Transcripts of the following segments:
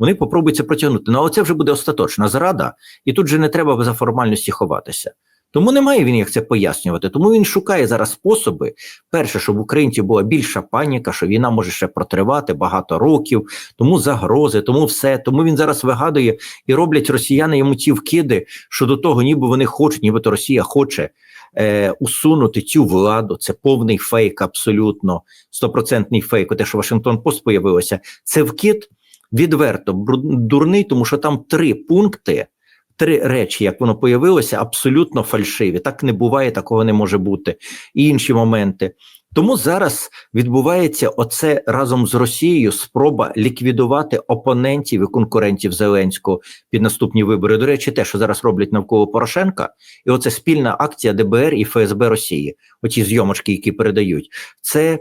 вони попробують це протягнути. Ну, але це вже буде остаточна зрада, і тут же не треба за формальності ховатися. Тому немає він як це пояснювати. Тому він шукає зараз способи. Перше, щоб в українців була більша паніка, що війна може ще протривати багато років, тому загрози, тому все. Тому він зараз вигадує і роблять росіяни йому ті вкиди, що до того, ніби вони хочуть, нібито Росія хоче е, усунути цю владу. Це повний фейк, абсолютно стопроцентний фейк. Те, що Вашингтон Пост появилося, це вкид відверто дурний, тому що там три пункти. Три речі, як воно появилося, абсолютно фальшиві. Так не буває, такого не може бути. І інші моменти. Тому зараз відбувається оце разом з Росією спроба ліквідувати опонентів і конкурентів Зеленського під наступні вибори. До речі, те, що зараз роблять навколо Порошенка, і оце спільна акція ДБР і ФСБ Росії, оті зйомочки, які передають, це.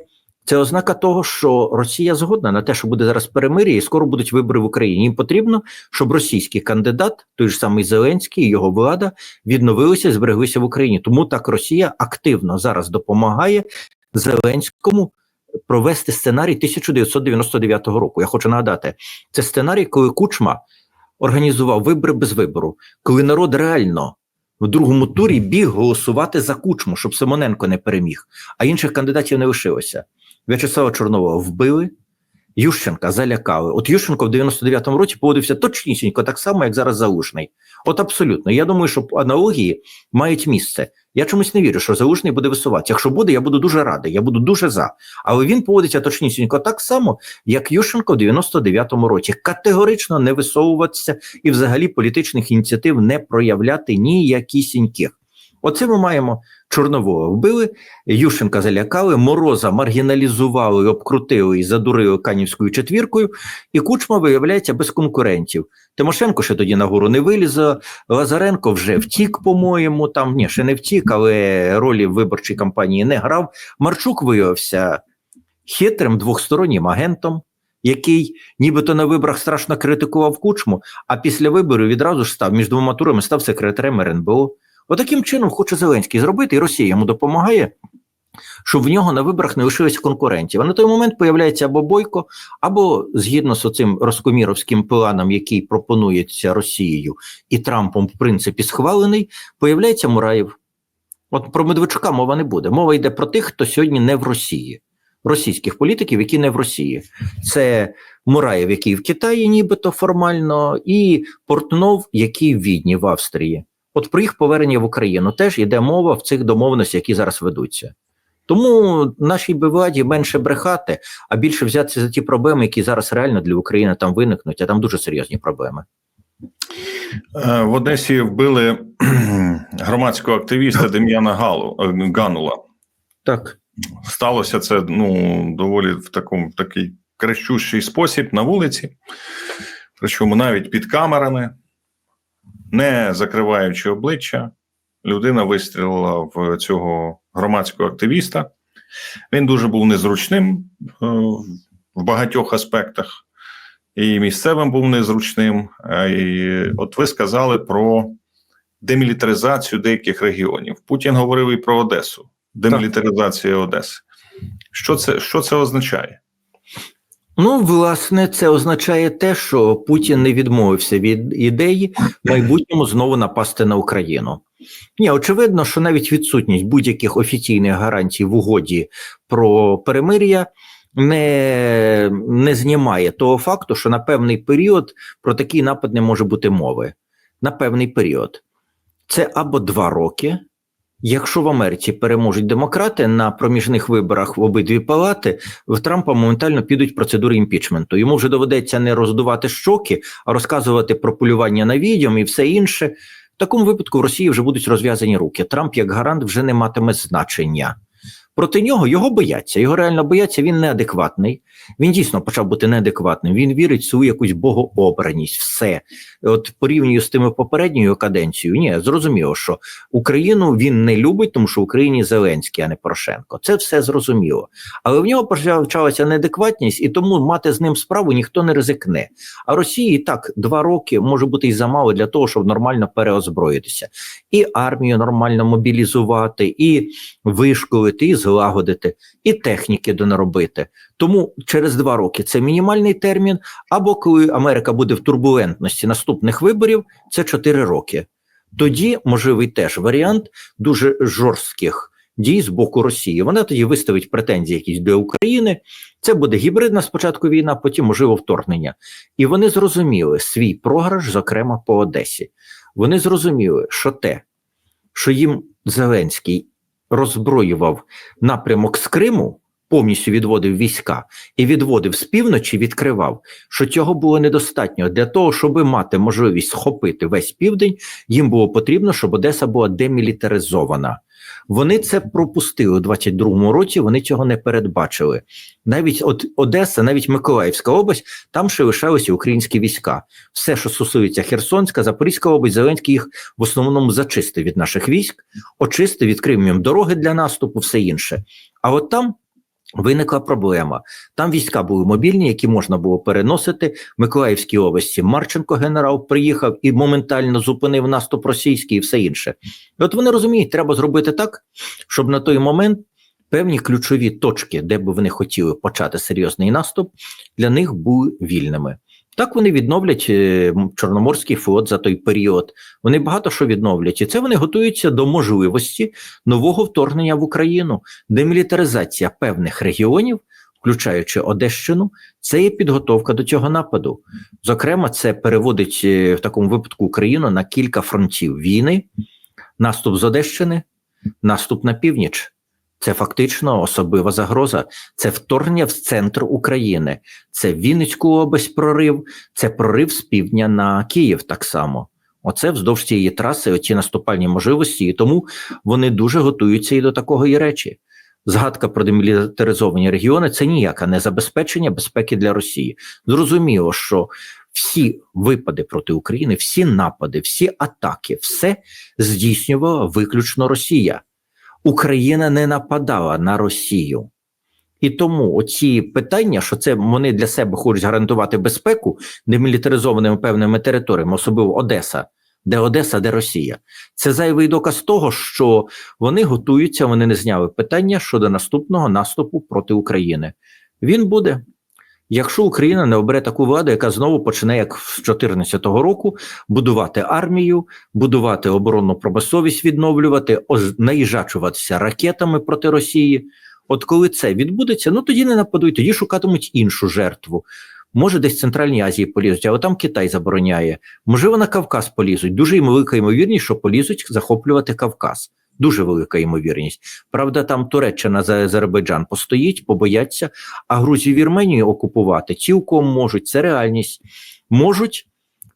Це ознака того, що Росія згодна на те, що буде зараз перемир'я, і скоро будуть вибори в Україні. Їм потрібно, щоб російський кандидат, той ж самий Зеленський, його влада відновилися і збереглися в Україні. Тому так Росія активно зараз допомагає Зеленському провести сценарій 1999 року. Я хочу нагадати, це сценарій, коли Кучма організував вибори без вибору, коли народ реально в другому турі біг голосувати за Кучму, щоб Симоненко не переміг, а інших кандидатів не лишилося. В'ячеслава Чорнова вбили, Ющенка залякали. От Ющенко в 99-му році поводився точнісінько так само, як зараз Залужний. От абсолютно. Я думаю, що аналогії мають місце. Я чомусь не вірю, що Залужний буде висуватися. Якщо буде, я буду дуже радий, я буду дуже за. Але він поводиться точнісінько так само, як Ющенко в 99-му році. Категорично не висовуватися і взагалі політичних ініціатив не проявляти ніякісіньких. Оце ми маємо Чорнового вбили, Ющенка залякали, Мороза маргіналізували, обкрутили і задурили Канівською четвіркою, і Кучма виявляється без конкурентів. Тимошенко ще тоді нагору не вилізла, Лазаренко вже втік, по-моєму, там ні, ще не втік, але ролі в виборчій кампанії не грав. Марчук виявився хитрим двохстороннім агентом. Який нібито на виборах страшно критикував кучму, а після виборів відразу ж став між двома турами став секретарем РНБО. Отаким чином хоче Зеленський зробити, і Росія йому допомагає, щоб в нього на виборах не лишилося конкурентів. А на той момент появляється або Бойко, або згідно з цим розкоміровським планом, який пропонується Росією і Трампом, в принципі, схвалений, появляється Мураєв. От про Медведчука мова не буде. Мова йде про тих, хто сьогодні не в Росії. Російських політиків, які не в Росії, це Мураєв, який в Китаї, нібито формально, і Портнов, який в Відні в Австрії. От про їх повернення в Україну теж йде мова в цих домовленостях, які зараз ведуться. Тому нашій би владі менше брехати, а більше взятися за ті проблеми, які зараз реально для України там виникнуть, а там дуже серйозні проблеми. Е, В Одесі вбили громадського активіста Дем'яна Галу е, Ганула. Так. Сталося це ну доволі в такому в такий крещущий спосіб на вулиці, причому навіть під камерами, не закриваючи обличчя, людина вистрілила в цього громадського активіста. Він дуже був незручним е, в багатьох аспектах, і місцевим був незручним. Е, І от ви сказали про демілітаризацію деяких регіонів. Путін говорив і про Одесу. Демілітаризація Одеси. Що це, що це означає? Ну, власне, це означає те, що Путін не відмовився від ідеї в майбутньому знову напасти на Україну. Ні, очевидно, що навіть відсутність будь-яких офіційних гарантій в угоді про перемир'я не, не знімає того факту, що на певний період про такий напад не може бути мови. На певний період. Це або два роки. Якщо в Америці переможуть демократи на проміжних виборах в обидві палати, в Трампа моментально підуть процедури імпічменту. Йому вже доведеться не роздувати щоки, а розказувати про полювання на відьом і все інше. В такому випадку в Росії вже будуть розв'язані руки. Трамп як гарант вже не матиме значення. Проти нього його бояться. Його реально бояться. Він неадекватний. Він дійсно почав бути неадекватним. Він вірить в свою якусь богообраність. Все от порівнюю з тими попередньою каденцією. Ні, зрозуміло, що Україну він не любить, тому що в Україні Зеленський, а не Порошенко. Це все зрозуміло. Але в нього почалася неадекватність, і тому мати з ним справу ніхто не ризикне. А Росії так два роки може бути і замало для того, щоб нормально переозброїтися, і армію нормально мобілізувати, і вишколити, і з злагодити, і техніки донаробити. Тому через два роки це мінімальний термін. Або коли Америка буде в турбулентності наступних виборів, це 4 роки. Тоді можливий теж варіант дуже жорстких дій з боку Росії. Вона тоді виставить претензії якісь до України. Це буде гібридна спочатку війна, потім можливо вторгнення. І вони зрозуміли свій програш, зокрема по Одесі. Вони зрозуміли, що те, що їм Зеленський роззброював напрямок з Криму, повністю відводив війська і відводив з півночі, відкривав, що цього було недостатньо для того, щоб мати можливість схопити весь південь. Їм було потрібно, щоб Одеса була демілітаризована. Вони це пропустили у 22-му році. Вони цього не передбачили. Навіть от Одеса, навіть Миколаївська область, там ще лишалися українські війська. Все, що стосується Херсонська, Запорізька область, Зеленський їх в основному зачистив від наших військ, очистив, відкрив їм дороги для наступу, все інше. А от там. Виникла проблема. Там війська були мобільні, які можна було переносити. В Миколаївській області Марченко генерал приїхав і моментально зупинив наступ російський і все інше. І от вони розуміють, треба зробити так, щоб на той момент певні ключові точки, де б вони хотіли почати серйозний наступ, для них були вільними. Так вони відновлять е, Чорноморський флот за той період. Вони багато що відновлять, і це вони готуються до можливості нового вторгнення в Україну. Демілітаризація певних регіонів, включаючи Одещину, це є підготовка до цього нападу. Зокрема, це переводить е, в такому випадку Україну на кілька фронтів війни, наступ з Одещини, наступ на північ. Це фактично особлива загроза. Це вторгнення в центр України, це Вінницьку область прорив, це прорив з півдня на Київ так само. Оце вздовж цієї траси, оці наступальні можливості, і тому вони дуже готуються і до такої речі. Згадка про демілітаризовані регіони це ніяке не забезпечення безпеки для Росії. Зрозуміло, що всі випади проти України, всі напади, всі атаки, все здійснювала виключно Росія. Україна не нападала на Росію. І тому оці питання, що це вони для себе хочуть гарантувати безпеку демілітаризованими певними територіями, особливо Одеса, де Одеса, де Росія, це зайвий доказ того, що вони готуються, вони не зняли питання щодо наступного наступу проти України. Він буде. Якщо Україна не обере таку владу, яка знову почне, як з 2014 року, будувати армію, будувати оборонну промисловість, відновлювати, наїжачуватися ракетами проти Росії. От коли це відбудеться, ну тоді не нападуть, тоді шукатимуть іншу жертву. Може, десь в Центральній Азії полізуть, але там Китай забороняє. Можливо, на Кавказ полізуть. Дуже велика ймовірність, що полізуть захоплювати Кавказ. Дуже велика ймовірність. Правда, там Туреччина за Азербайджан постоїть, побояться, а Грузію Вірменію окупувати цілком можуть. Це реальність. Можуть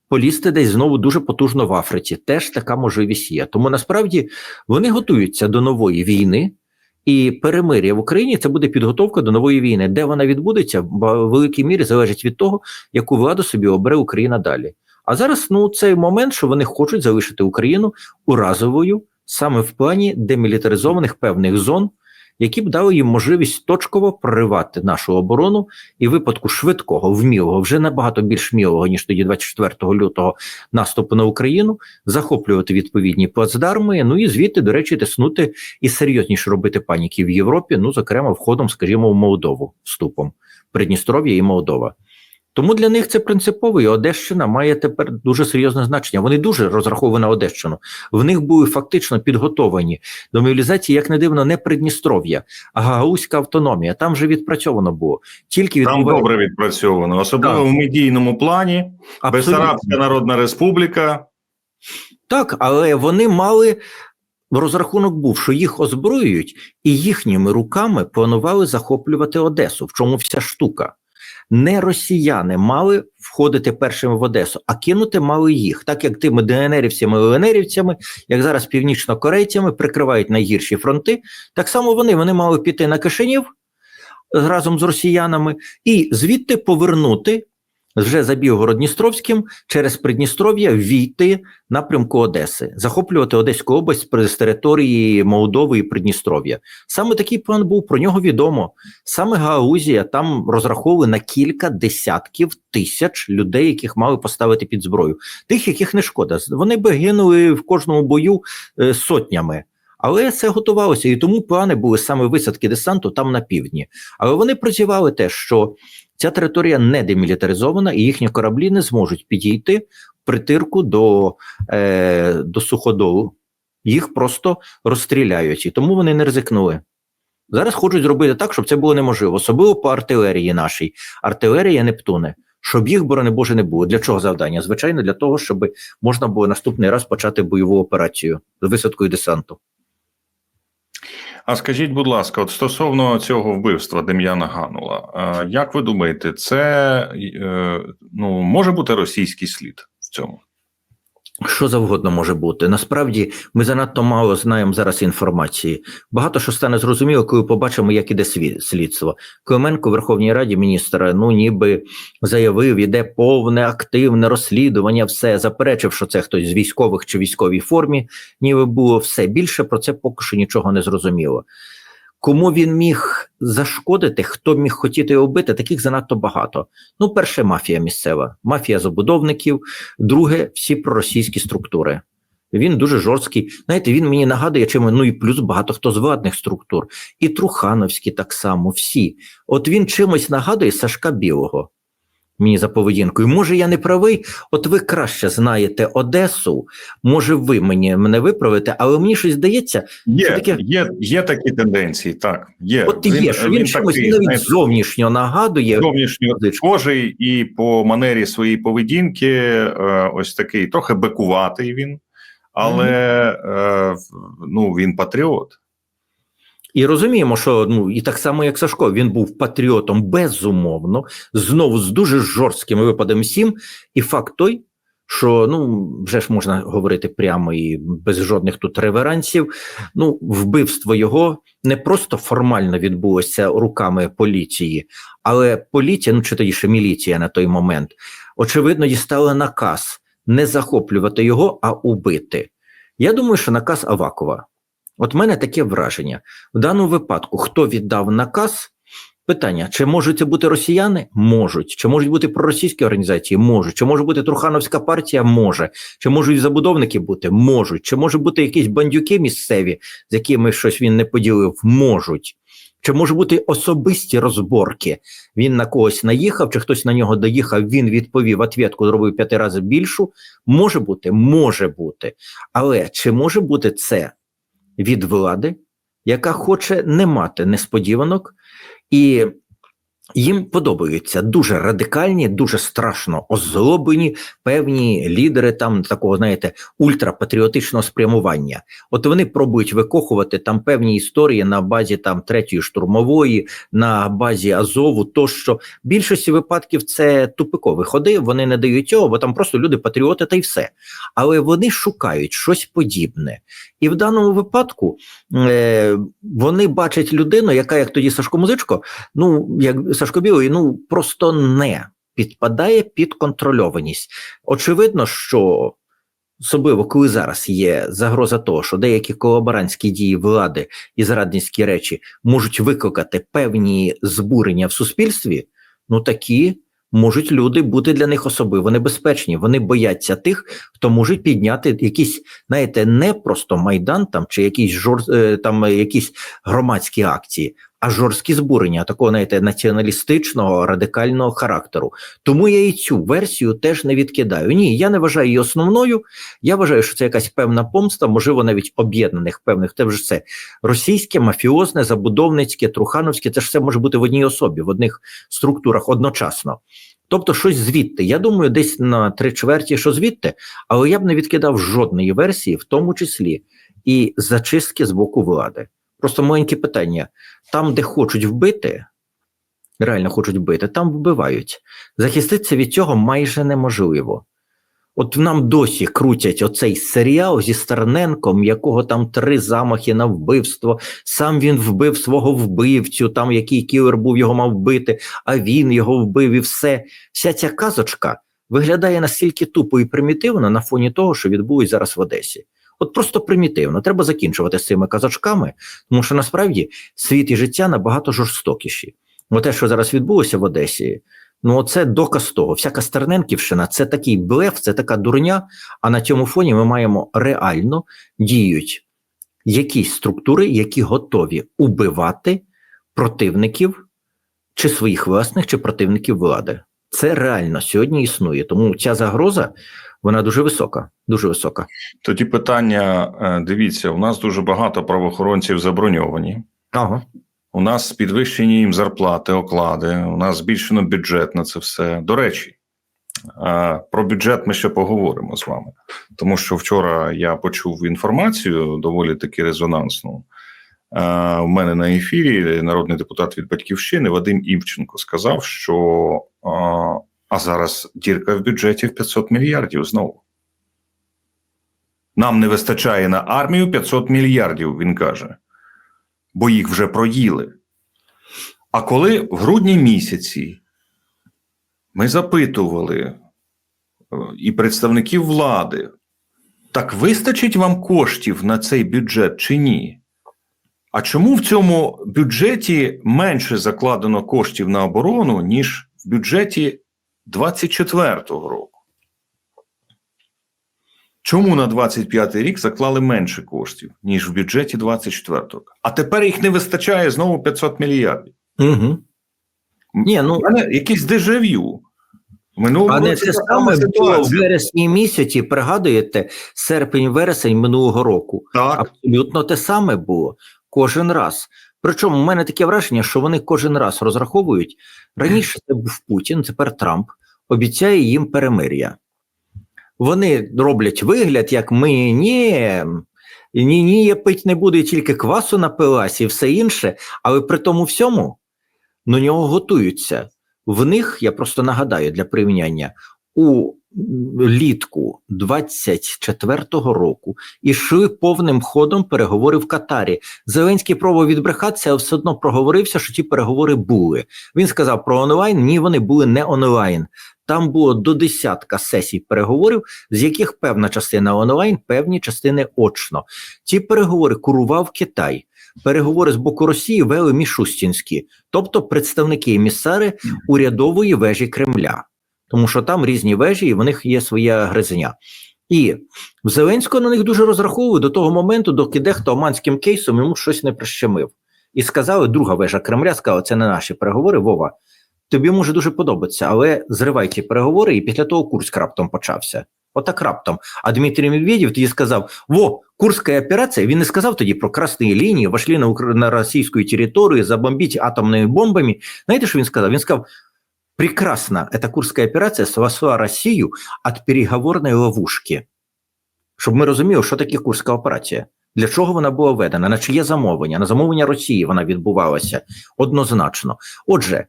полізти десь знову дуже потужно в Африці. Теж така можливість є. Тому насправді вони готуються до нової війни. І перемир'я в Україні це буде підготовка до нової війни. Де вона відбудеться, в великій мірі залежить від того, яку владу собі обере Україна далі. А зараз ну цей момент, що вони хочуть залишити Україну уразовою саме в плані демілітаризованих певних зон, які б дали їм можливість точково проривати нашу оборону і випадку швидкого, вмілого, вже набагато більш вмілого, ніж тоді 24 лютого наступу на Україну, захоплювати відповідні плацдарми. Ну і звідти, до речі, тиснути і серйозніше робити паніки в Європі, ну зокрема, входом, скажімо, в Молдову вступом Придністров'я і Молдова. Тому для них це принципово, і Одещина має тепер дуже серйозне значення. Вони дуже розраховані на Одещину. В них були фактично підготовані до мобілізації, як не дивно, не Придністров'я, а Гагаузька автономія. Там вже відпрацьовано було. Тільки Там добре відпрацьовано, особливо Так. в медійному плані. Абсолютно. Бессарабська Народна Республіка. Так, але вони мали розрахунок був, що їх озброюють, і їхніми руками планували захоплювати Одесу. В чому вся штука? Не росіяни мали входити першими в Одесу, а кинути мали їх, так як тими ДНРівцями ЛНРівцями, як зараз північнокорейцями прикривають найгірші фронти. Так само вони, вони мали піти на Кишинів разом з росіянами і звідти повернути вже за Білгород-Дністровським через Придністров'я війти напрямку Одеси, захоплювати Одеську область з території Молдови і Придністров'я. Саме такий план був про нього відомо. Саме Гаузія там розраховували на кілька десятків тисяч людей, яких мали поставити під зброю. Тих, яких не шкода. Вони би гинули в кожному бою е, сотнями. Але це готувалося, і тому плани були саме висадки десанту там на півдні. Але вони прозівали те, що ця територія не демілітаризована, і їхні кораблі не зможуть підійти в притирку до, е, до суходолу. Їх просто розстріляють, і тому вони не ризикнули. Зараз хочуть зробити так, щоб це було неможливо, особливо по артилерії нашій. Артилерія Нептуни. Щоб їх, борони Боже, не було. Для чого завдання? Звичайно, для того, щоб можна було наступний раз почати бойову операцію з висадкою десанту. А скажіть, будь ласка, от стосовно цього вбивства Дем'яна Ганула, е, як ви думаєте, це е, ну, може бути російський слід в цьому? Що завгодно може бути. Насправді ми занадто мало знаємо зараз інформації. Багато що стане зрозуміло, коли побачимо, як іде слідство. Клименко в Верховній Раді міністра, ну ніби заявив, іде повне активне розслідування, все заперечив, що це хтось з військових чи військовій формі, ніби було все. Більше про це поки що нічого не зрозуміло. Кому він міг зашкодити, хто міг хотіти його вбити, таких занадто багато. Ну, перше, мафія місцева, мафія забудовників, друге, всі проросійські структури. Він дуже жорсткий. Знаєте, він мені нагадує, чим ну і плюс багато хто з владних структур, і Трухановські так само, всі. От він чимось нагадує Сашка Білого. Мені за поведінкою. Може, я не правий, от ви краще знаєте Одесу, може, ви мені мене виправите, але мені щось здається, Є, Це таке- є, є такі тенденції, так. Є. от є, що він, чимось такий, навіть зовнішньо нагадує. зовнішньо схожий і по манері своєї поведінки, е, ось такий, трохи бекуватий він, але е, ну, він патріот. І розуміємо, що ну і так само, як Сашко, він був патріотом безумовно, знову з дуже жорсткими випадами сім. І факт той, що ну вже ж можна говорити прямо і без жодних тут реверансів. Ну, вбивство його не просто формально відбулося руками поліції, але поліція, ну чи тоді ще міліція на той момент, очевидно, дістала наказ не захоплювати його, а убити. Я думаю, що наказ Авакова. От мене таке враження. В даному випадку, хто віддав наказ? Питання: чи можуть це бути росіяни? Можуть. Чи можуть бути проросійські організації? Можуть. Чи може бути Трухановська партія? Може. Чи можуть забудовники бути? Можуть. Чи може бути якісь бандюки місцеві, з якими щось він не поділив? Можуть. Чи може бути особисті розборки? Він на когось наїхав, чи хтось на нього доїхав, він відповів ответку, зробив п'яти разів більшу. Може бути, може бути. Але чи може бути це від влади, яка хоче не мати несподіванок, і їм подобаються дуже радикальні, дуже страшно озлоблені певні лідери там такого, знаєте, ультрапатріотичного спрямування. От вони пробують викохувати там певні історії на базі там третьої штурмової, на базі Азову, тощо в більшості випадків це тупикові ходи. Вони не дають цього, бо там просто люди патріоти та й все. Але вони шукають щось подібне. І в даному випадку е, вони бачать людину, яка, як тоді Сашко Музичко, ну як Сашко Білий, ну просто не підпадає під контрольованість. Очевидно, що особливо коли зараз є загроза того, що деякі колаборантські дії влади і зрадницькі речі можуть викликати певні збурення в суспільстві, ну такі. Можуть люди бути для них особливо небезпечні. Вони бояться тих, хто можуть підняти якісь, знаєте, не просто майдан там чи якісь жор, е, там якісь громадські акції, а жорсткі збурення такого, знаєте, націоналістичного радикального характеру. Тому я і цю версію теж не відкидаю. Ні, я не вважаю її основною. Я вважаю, що це якась певна помста, можливо, навіть об'єднаних певних. Те вже це російське, мафіозне, забудовницьке, трухановське. Це ж все може бути в одній особі, в одних структурах одночасно. Тобто щось звідти. Я думаю, десь на три чверті, що звідти, але я б не відкидав жодної версії, в тому числі і зачистки з боку влади. Просто маленьке питання: там, де хочуть вбити, реально хочуть вбити, там вбивають. Захиститися від цього майже неможливо. От нам досі крутять оцей серіал зі Стерненком, якого там три замахи на вбивство. Сам він вбив свого вбивцю, там який кілер був, його мав вбити, а він його вбив і все. Вся ця казочка виглядає настільки тупо і примітивно на фоні того, що відбулось зараз в Одесі. От просто примітивно. Треба закінчувати з цими казочками, тому що насправді світ і життя набагато жорстокіші. Бо те, що зараз відбулося в Одесі, ну це доказ того. Всяка Стерненківщина це такий блеф, це така дурня. А на цьому фоні ми маємо реально діють якісь структури, які готові убивати противників чи своїх власних, чи противників влади. Це реально сьогодні існує. Тому ця загроза вона дуже висока. Дуже висока. Тоді питання: е, дивіться, у нас дуже багато правоохоронців заброньовані. Ага. У нас підвищені їм зарплати, оклади. У нас збільшено бюджет на це все. До речі, е, про бюджет ми ще поговоримо з вами, тому що вчора я почув інформацію доволі таки резонансну. Е, У мене на ефірі народний депутат від Батьківщини Вадим Івченко сказав, що е, а зараз дірка в бюджеті в 500 мільярдів знову. Нам не вистачає на армію 500 мільярдів, він каже, бо їх вже проїли. А коли в грудні місяці ми запитували е, і представників влади, так вистачить вам коштів на цей бюджет чи ні? А чому в цьому бюджеті менше закладено коштів на оборону, ніж в бюджеті 24-го року? Чому на 25-й рік заклали менше коштів, ніж в бюджеті 24-го? А тепер їх не вистачає знову 500 мільярдів. Угу. Ні, ну мене якийсь дежавю. Минулого А не року те така саме було в вересні місяці, пригадуєте, серпень-вересень минулого року. Так, Абсолютно те саме було кожен раз. Причому в мене таке враження, що вони кожен раз розраховують. Раніше це був Путін, тепер Трамп обіцяє їм перемир'я. Вони роблять вигляд, як ми ні, ні, ні, я пить не буду, тільки квасу напилась і все інше, але при тому всьому до нього готуються. В них, я просто нагадаю для порівняння, у літку 24-го року ішли повним ходом переговори в Катарі. Зеленський пробував відбрехатися, але все одно проговорився, що ті переговори були. Він сказав про онлайн. Ні, вони були не онлайн. Там було до десятка сесій переговорів, з яких певна частина онлайн, певні частини очно. Ці переговори курував Китай. Переговори з боку Росії вели Мішустінські, тобто представники емісари урядової вежі Кремля, тому що там різні вежі, і в них є своя гризня. І в Зеленського на них дуже розраховували до того моменту, доки дехто оманським кейсом йому щось не прищемив. І сказали, друга вежа Кремля сказала, це не наші переговори, Вова. Тобі може дуже подобатися, але зривай ті переговори, і після того Курськ раптом почався. Отак раптом. А Дмитрій Медведєв тоді сказав: Во, Курська операція. Він не сказав тоді про красні лінії, вошли на, Укра... на російську територію, забомбіть атомними бомбами. Знаєте, що він сказав? Він сказав: прекрасно, эта Курська операція спасла Росію від переговорної ловушки. Щоб ми розуміли, що таке Курська операція. Для чого вона була введена? На чиє замовлення? На замовлення Росії вона відбувалася однозначно. Отже,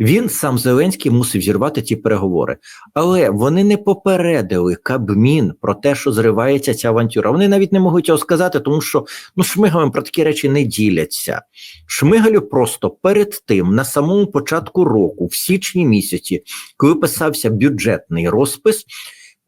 він сам Зеленський мусив зірвати ті переговори, але вони не попередили Кабмін про те, що зривається ця авантюра. Вони навіть не могли цього сказати, тому що ну Шмигалем про такі речі не діляться. Шмигалю просто перед тим, на самому початку року, в січні місяці, коли писався бюджетний розпис.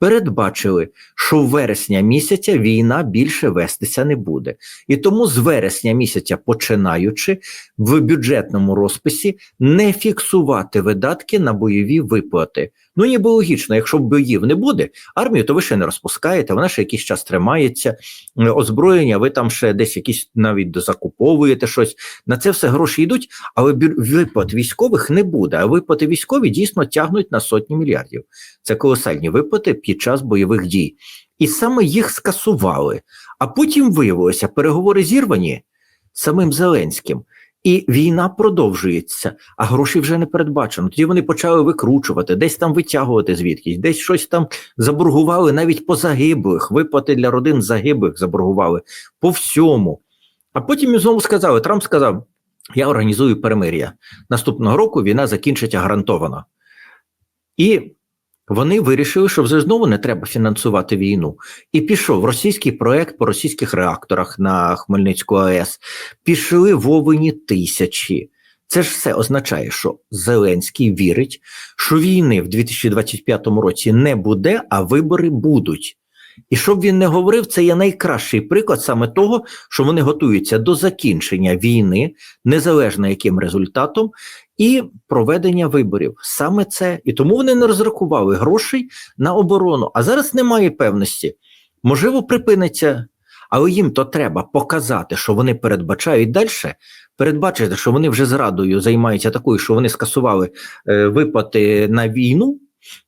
Передбачили, що в вересня місяця війна більше вестися не буде, і тому з вересня місяця, починаючи в бюджетному розписі, не фіксувати видатки на бойові виплати. Ну ніби логічно, якщо боїв не буде, армію то ви ще не розпускаєте, вона ще якийсь час тримається, е, озброєння, ви там ще десь якісь навіть дозакуповуєте щось. На це все гроші йдуть, але виплат військових не буде. А виплати військові дійсно тягнуть на сотні мільярдів. Це колосальні виплати під час бойових дій. І саме їх скасували. А потім виявилося, переговори зірвані самим Зеленським. І війна продовжується, а грошей вже не передбачено. Тоді вони почали викручувати, десь там витягувати звідкись, десь щось там заборгували навіть по загиблих, виплати для родин загиблих заборгували по всьому. А потім знову сказали: Трамп сказав: Я організую перемир'я. Наступного року війна закінчиться гарантовано. І вони вирішили, що вже знову не треба фінансувати війну. І пішов російський проект по російських реакторах на Хмельницьку АЕС. Пішли вовені тисячі. Це ж все означає, що Зеленський вірить, що війни в 2025 році не буде, а вибори будуть. І щоб він не говорив, це є найкращий приклад саме того, що вони готуються до закінчення війни, незалежно яким результатом, і проведення виборів. Саме це. І тому вони не розрахували грошей на оборону. А зараз немає певності. Можливо, припиниться. Але їм то треба показати, що вони передбачають далі, передбачити, що вони вже зрадою займаються такою, що вони скасували е, виплати на війну.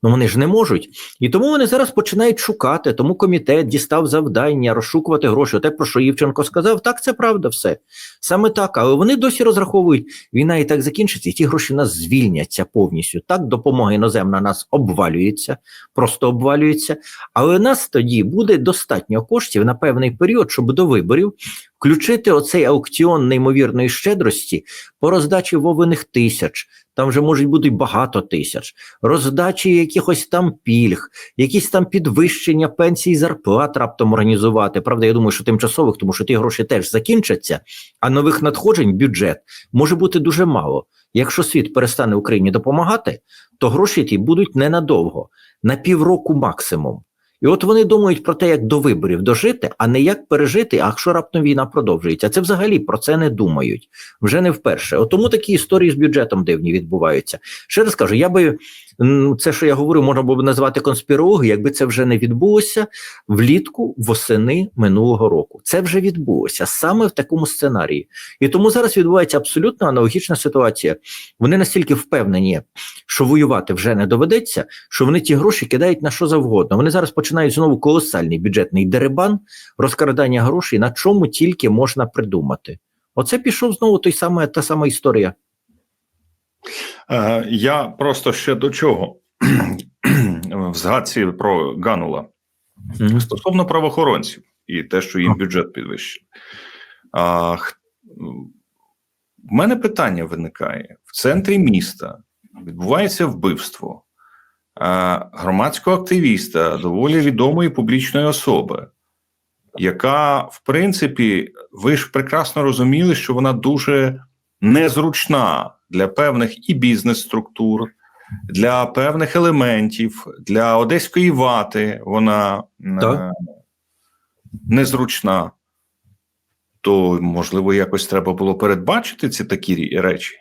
Ну вони ж не можуть. І тому вони зараз починають шукати. Тому комітет дістав завдання розшукувати гроші. Те, про що Євченко сказав, так це правда все. Саме так. Але вони досі розраховують, війна і так закінчиться, і ті гроші нас звільняться повністю. Так, допомога іноземна нас обвалюється, просто обвалюється. Але нас тоді буде достатньо коштів на певний період, щоб до виборів включити оцей аукціон неймовірної щедрості по роздачі вовиних тисяч. Там вже можуть бути багато тисяч, роздачі якихось там пільг, якісь там підвищення пенсій, зарплат раптом організувати. Правда, я думаю, що тимчасових, тому що ті гроші теж закінчаться, а нових надходжень бюджет може бути дуже мало. Якщо світ перестане Україні допомагати, то гроші ті будуть ненадовго, на півроку максимум. І от вони думають про те, як до виборів дожити, а не як пережити, а якщо раптом війна продовжується. Це взагалі про це не думають вже не вперше. От тому такі історії з бюджетом дивні відбуваються. Ще раз кажу, я би це, що я говорю, можна було б назвати конспірологією, якби це вже не відбулося влітку восени минулого року. Це вже відбулося саме в такому сценарії. І тому зараз відбувається абсолютно аналогічна ситуація. Вони настільки впевнені, що воювати вже не доведеться, що вони ті гроші кидають на що завгодно. Вони зараз починають знову колосальний бюджетний деребан, розкрадання грошей, на чому тільки можна придумати. Оце пішов знову той саме, та сама історія. Е, Я просто ще до чого? В згадці про Ганула. Стосовно правоохоронців і те, що їм бюджет підвищив. А, в мене питання виникає: в центрі міста відбувається вбивство а, громадського активіста, доволі відомої публічної особи, яка, в принципі, ви ж прекрасно розуміли, що вона дуже незручна для певних і бізнес-структур, для певних елементів, для одеської вати вона е, незручна. То, можливо, якось треба було передбачити ці такі речі,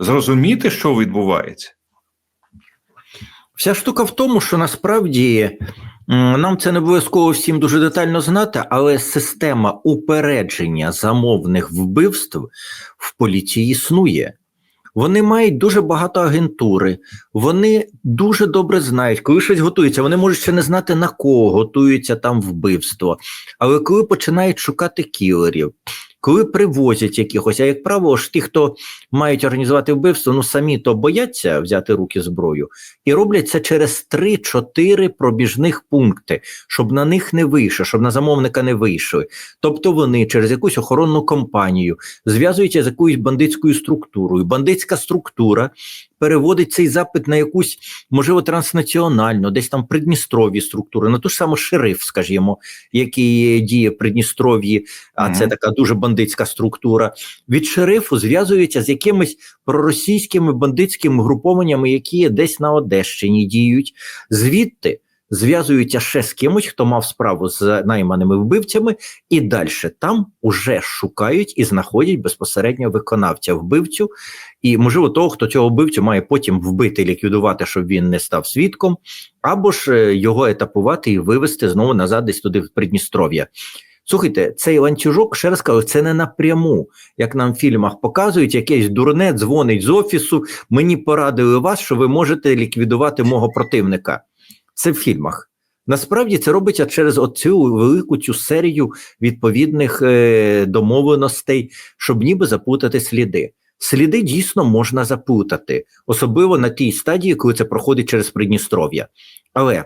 зрозуміти, що відбувається. Вся штука в тому, що насправді нам це не обов'язково всім дуже детально знати, але система упередження замовних вбивств в поліції існує. Вони мають дуже багато агентури, вони дуже добре знають, коли щось готується, вони можуть ще не знати на кого готується там вбивство. Але коли починають шукати кілерів, коли привозять якихось, а як правило, ж ті, хто мають організувати вбивство, ну самі то бояться взяти руки зброю, і роблять це через 3-4 пробіжних пункти, щоб на них не вийшло, щоб на замовника не вийшли. Тобто вони через якусь охоронну компанію зв'язуються з якоюсь бандитською структурою. Бандитська структура переводить цей запит на якусь, можливо, транснаціональну, десь там придністрові структури, на ту ж саму шериф, скажімо, який діє в Придністров'ї, а це така дуже бандитська структура. Від шерифу зв'язується з якимись проросійськими бандитськими групованнями, які десь на Одещині діють. Звідти зв'язуються ще з кимось, хто мав справу з найманими вбивцями, і далі там уже шукають і знаходять безпосередньо виконавця вбивцю, і можливо того, хто цього вбивцю має потім вбити, ліквідувати, щоб він не став свідком, або ж е, його етапувати і вивести знову назад, десь туди в Придністров'я. Слухайте, цей ланцюжок, ще раз кажу, це не напряму, як нам в фільмах показують, якийсь дурне дзвонить з офісу. Мені порадили вас, що ви можете ліквідувати мого противника. Це в фільмах. Насправді це робиться через оцю велику цю серію відповідних е, домовленостей, щоб ніби запутати сліди. Сліди дійсно можна запутати, особливо на тій стадії, коли це проходить через Придністров'я. Але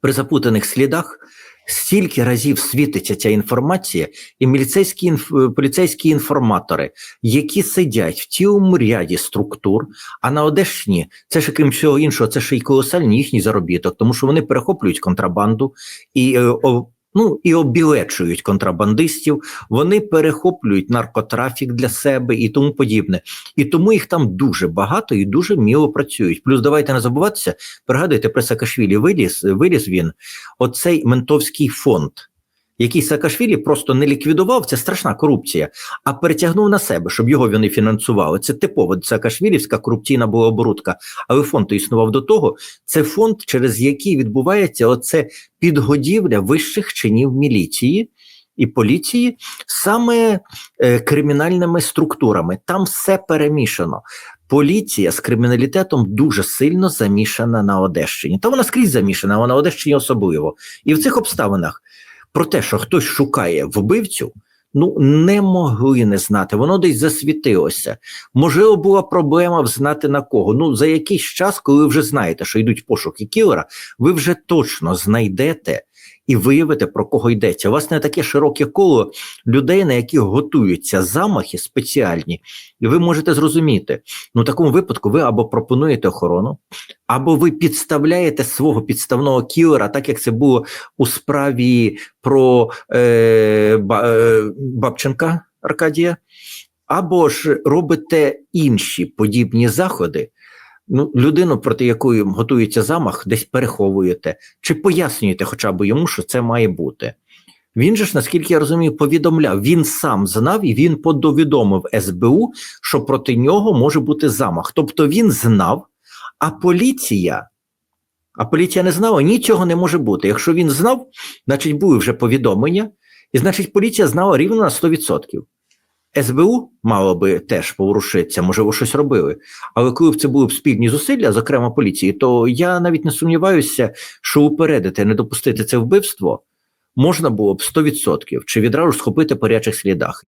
при запутаних слідах стільки разів світиться ця інформація, і міліцейські інф... поліцейські інформатори, які сидять в цілому ряді структур, а на Одещині це ж крім всього іншого, це ще й колосальний їхній заробіток, тому що вони перехоплюють контрабанду і е, ну і обілечують контрабандистів, вони перехоплюють наркотрафік для себе і тому подібне. І тому їх там дуже багато і дуже міло працюють. Плюс давайте не забуватися, пригадуйте при Саакашвілі виліз, виліз він оцей ментовський фонд. Який Саакашвілі просто не ліквідував, це страшна корупція, а перетягнув на себе, щоб його вони фінансували. Це типова Саакашвілівська корупційна була оборудка. Але фонд існував до того. Це фонд, через який відбувається оце підгодівля вищих чинів міліції і поліції саме е, кримінальними структурами. Там все перемішано. Поліція з криміналітетом дуже сильно замішана на Одещині. Та вона скрізь замішана, а на Одещині особливо. І в цих обставинах про те, що хтось шукає вбивцю, ну не могли не знати. Воно десь засвітилося. Можливо, була проблема взнати на кого. Ну, за якийсь час, коли ви вже знаєте, що йдуть пошуки кілера, ви вже точно знайдете і виявите, про кого йдеться. У вас не таке широке коло людей, на яких готуються замахи спеціальні, і ви можете зрозуміти, ну в такому випадку ви або пропонуєте охорону, або ви підставляєте свого підставного кілера, так як це було у справі про е, е, Бабченка Аркадія, або ж робите інші подібні заходи. Ну, людину, проти якої готується замах, десь переховуєте, чи пояснюєте хоча б йому, що це має бути. Він же ж, наскільки я розумію, повідомляв, він сам знав і він подовідомив СБУ, що проти нього може бути замах. Тобто він знав, а поліція, а поліція не знала, нічого не може бути. Якщо він знав, значить були вже повідомлення, і значить поліція знала рівно на 100%. СБУ мало би теж поворушитися, можливо, щось робили. Але коли б це були б спільні зусилля, зокрема поліції, то я навіть не сумніваюся, що упередити, не допустити це вбивство можна було б 100%, чи відразу схопити по рячих слідах.